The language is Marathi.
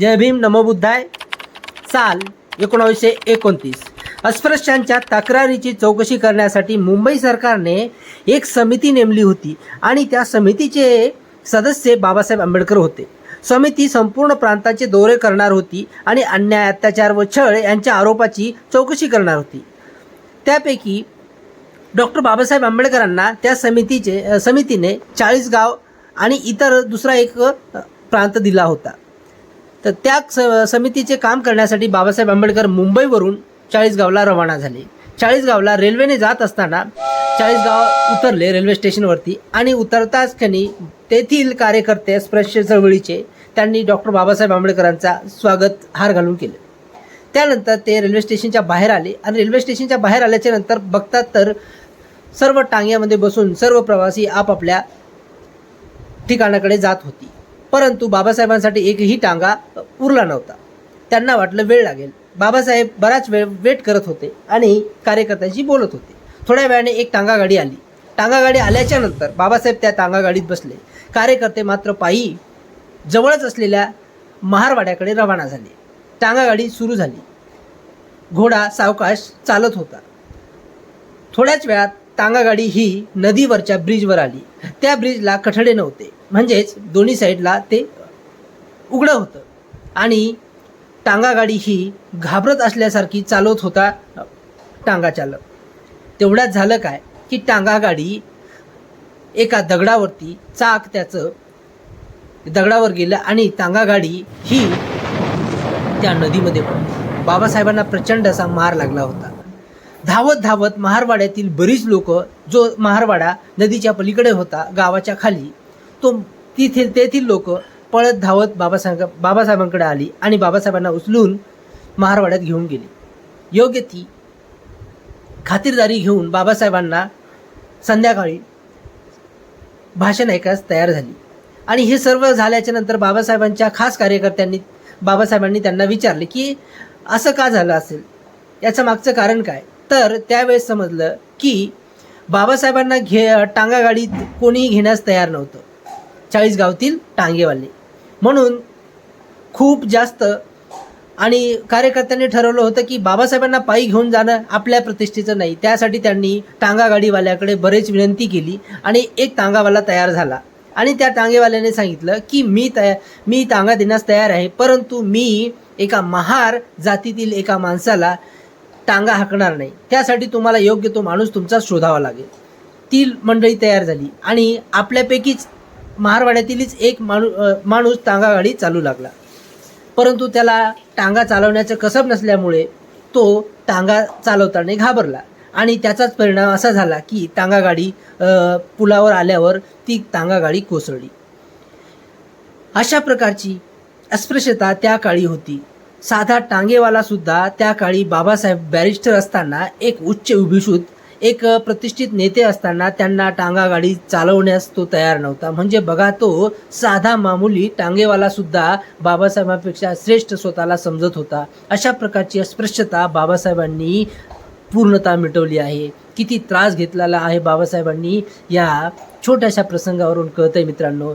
जय भीम नमोबुद्धाय साल एकोणावीसशे एकोणतीस. अस्पृश्यांच्या तक्रारीची चौकशी करण्यासाठी मुंबई सरकारने एक समिती नेमली होती आणि त्या समितीचे सदस्य बाबासाहेब आंबेडकर होते. समिती संपूर्ण प्रांताचे दौरे करणार होती आणि अन्याय अत्याचार व छळ यांच्या आरोपाची चौकशी करणार होती. त्यापैकी डॉक्टर बाबासाहेब आंबेडकरांना त्या समितीचे समितीने चाळीस गाव आणि इतर दुसरा एक प्रांत दिला होता. तर त्या स समितीचे काम करण्यासाठी बाबासाहेब आंबेडकर मुंबईवरून चाळीसगावला रवाना झाले. चाळीसगावला रेल्वेने जात असताना चाळीसगाव उतरले रेल्वे स्टेशनवरती आणि उतरताच त्यांनी तेथील कार्यकर्ते स्पृश्य चळवळीचे त्यांनी डॉक्टर बाबासाहेब आंबेडकरांचा स्वागत हार घालून केले. त्यानंतर ते रेल्वे स्टेशनच्या बाहेर आले आणि रेल्वे स्टेशनच्या बाहेर आल्याच्यानंतर बघतात तर सर्व टांग्यामध्ये बसून सर्व प्रवासी आपापल्या ठिकाणाकडे जात होती. परंतु बाबासाहेबांसाठी एकही टांगा उरला नव्हता. त्यांना वाटलं वेळ लागेल. बाबासाहेब बराच वेळ वेट करत होते आणि कार्यकर्त्यांशी बोलत होते. थोड्या वेळाने एक टांगा गाडी आली. टांगा गाडी आल्याच्यानंतर बाबासाहेब त्या टांगा गाडीत बसले. कार्यकर्ते मात्र पायी जवळच असलेल्या महारवाड्याकडे रवाना झाले. टांगा गाडी सुरू झाली. घोडा सावकाश चालत होता. थोड्याच वेळात टांगागाडी ही नदीवरच्या ब्रिजवर आली. त्या ब्रिजला कठडे नव्हते. म्हणजेच दोन्ही साईडला ते उघडं होतं. आणि टांगागाडी ही घाबरत असल्यासारखी चालवत होता टांगा चालक. तेवढ्यात झालं काय की टांगागाडी एका दगडावरती चाक त्याचं दगडावर गेलं आणि टांगागाडी ही त्या नदीमध्ये पडली. बाबासाहेबांना प्रचंड असा मार लागला होता. धावत धावत महारवाड्यातील बरीच लोक जो महारवाडा नदीच्या पलीकडे होता गावाच्या खाली तो तिथे तेथील लोक पळत धावत बाबासाहेब बाबासाहेबांकडे आली आणि बाबासाहेबांना उचलून महारवाड्यात घेऊन गेली. योग्य ती खातिरदारी घेऊन बाबासाहेबांना संध्याकाळी भाषण ऐकायस तयार झाली. आणि हे सर्व झाल्याच्यानंतर बाबासाहेबांच्या खास कार्यकर्त्यांनी बाबासाहेबांनी त्यांना विचारले की असं का झालं असेल? याचं मागचं कारण काय? तर त्यावेळेस समजलं की बाबासाहेबांना घे टांगा गाडीत कोणीही घेण्यास तयार नव्हतं. चाळीस गावतील टांगेवाले. म्हणून खूप जास्त आणि कार्यकर्त्यांनी ठरवलं होतं की बाबासाहेबांना पायी घेऊन जाणं आपल्या प्रतिष्ठेचं नाही. त्यासाठी त्यांनी टांगा गाडीवाल्याकडे बरेच विनंती केली आणि एक टांगावाला तयार झाला. आणि त्या टांगेवाल्याने सांगितलं की मी तया मी टांगा देण्यास तयार आहे परंतु मी एका महार जातीतील एका माणसाला टांगा हाकणार नाही. त्यासाठी तुम्हाला योग्य तो माणूस तुमचा शोधावा लागेल. ती मंडळी तयार झाली आणि आपल्यापैकीच महारवाड्यातीलच एक माणू माणूस टांगा गाडी चालू लागला. परंतु त्याला टांगा चालवण्याचं कसब नसल्यामुळे तो टांगा चालवताना घाबरला आणि त्याचाच परिणाम असा झाला की टांगा गाडी पुलावर आल्यावर ती टांगा गाडी कोसळली. अशा प्रकारची अस्पृश्यता त्या काळी होती. साधा टांगेवाला सुद्धा त्या काळी बाबासाहेब बॅरिस्टर असताना एक उच्च उभिषूत एक प्रतिष्ठित नेते असताना त्यांना टांगा गाडी चालवण्यास तो तयार नव्हता. म्हणजे बघा तो साधा मामुली टांगेवाला सुद्धा बाबासाहेबांपेक्षा श्रेष्ठ स्वतःला समजत होता. अशा प्रकारची अस्पृश्यता बाबासाहेबांनी पूर्णता मिटवली आहे. किती त्रास घेतलेला आहे बाबासाहेबांनी या छोट्याशा प्रसंगावरून कळतंय मित्रांनो.